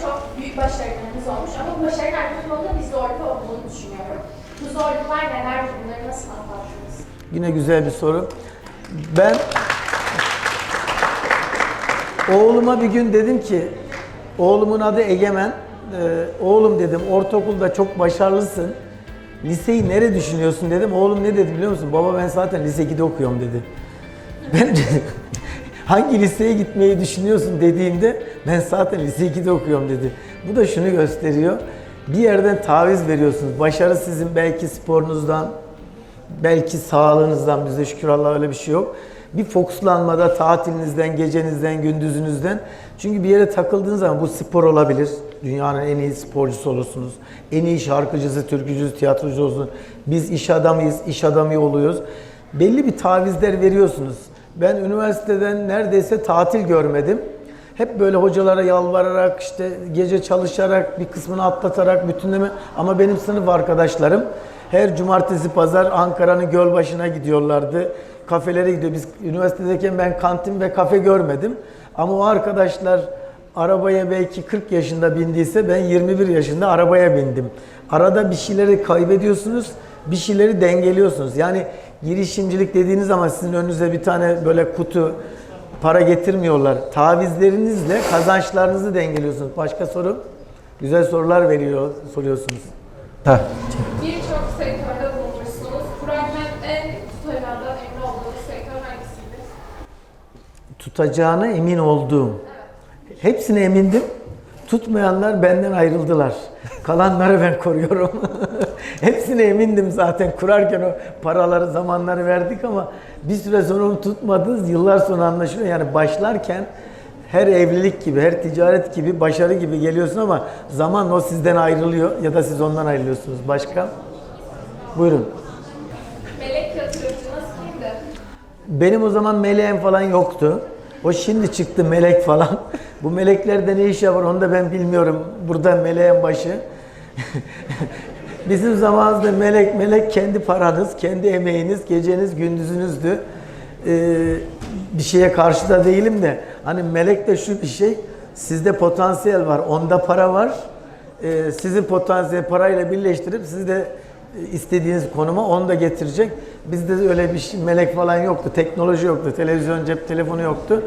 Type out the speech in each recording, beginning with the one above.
çok büyük başarılarınız olmuş ama bu başarının arka fonunda bir zorluk olduğunu düşünüyorum. Bu zorluklar neler, bunları nasıl atlattınız? Yine güzel bir soru. Ben oğluma bir gün dedim ki, oğlumun adı Egemen. Ee, oğlum dedim ortaokulda çok başarılısın. Liseyi nere düşünüyorsun dedim. Oğlum ne dedi biliyor musun? Baba ben zaten lise 2'de okuyorum dedi. Ben de hangi liseye gitmeyi düşünüyorsun dediğimde ben zaten lise 2'de okuyorum dedi. Bu da şunu gösteriyor. Bir yerden taviz veriyorsunuz. Başarı sizin belki sporunuzdan, belki sağlığınızdan bize şükür Allah öyle bir şey yok. Bir fokuslanmada tatilinizden, gecenizden, gündüzünüzden. Çünkü bir yere takıldığınız zaman bu spor olabilir. Dünyanın en iyi sporcusu olursunuz. En iyi şarkıcısı, türkücüsü, tiyatrocu olsun. Biz iş adamıyız, iş adamı oluyoruz. Belli bir tavizler veriyorsunuz. Ben üniversiteden neredeyse tatil görmedim. Hep böyle hocalara yalvararak, işte gece çalışarak, bir kısmını atlatarak, bütünleme. Ama benim sınıf arkadaşlarım her cumartesi pazar Ankara'nın Gölbaşı'na gidiyorlardı. Kafelere gidiyor. Biz üniversitedeyken ben kantin ve kafe görmedim. Ama o arkadaşlar arabaya belki 40 yaşında bindiyse ben 21 yaşında arabaya bindim. Arada bir şeyleri kaybediyorsunuz, bir şeyleri dengeliyorsunuz. Yani girişimcilik dediğiniz zaman sizin önünüze bir tane böyle kutu para getirmiyorlar. Tavizlerinizle kazançlarınızı dengeliyorsunuz. Başka soru? Güzel sorular veriyor, soruyorsunuz. Ha. Birçok sektörde bulunmuşsunuz. Fragment en tutacağından emin olduğunuz sektör hangisiydi? tutacağına emin olduğum. Hepsine emindim. Tutmayanlar benden ayrıldılar. Kalanları ben koruyorum. Hepsine emindim zaten. Kurarken o paraları, zamanları verdik ama bir süre sonra onu tutmadınız. Yıllar sonra anlaşılıyor. Yani başlarken her evlilik gibi, her ticaret gibi, başarı gibi geliyorsun ama zaman o sizden ayrılıyor ya da siz ondan ayrılıyorsunuz. Başka? Buyurun. Melek yatırımcınız kimdi? Benim o zaman meleğim falan yoktu. O şimdi çıktı melek falan. Bu meleklerde ne iş yapar onu da ben bilmiyorum. Burada meleğin başı. Bizim zamanımızda melek melek kendi paranız, kendi emeğiniz, geceniz, gündüzünüzdü. Ee, bir şeye karşı da değilim de hani melek de şu bir şey sizde potansiyel var, onda para var. Ee, sizin potansiyel parayla birleştirip siz de istediğiniz konuma onu da getirecek. Bizde de öyle bir şey, melek falan yoktu, teknoloji yoktu, televizyon, cep telefonu yoktu.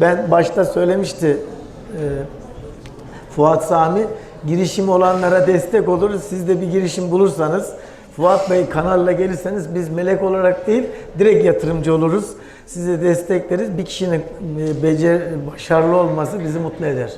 Ben başta söylemişti e, Fuat Sami, girişim olanlara destek oluruz. Siz de bir girişim bulursanız, Fuat Bey kanalla gelirseniz biz melek olarak değil, direkt yatırımcı oluruz. Size destekleriz. Bir kişinin e, becer, başarılı olması bizi mutlu eder.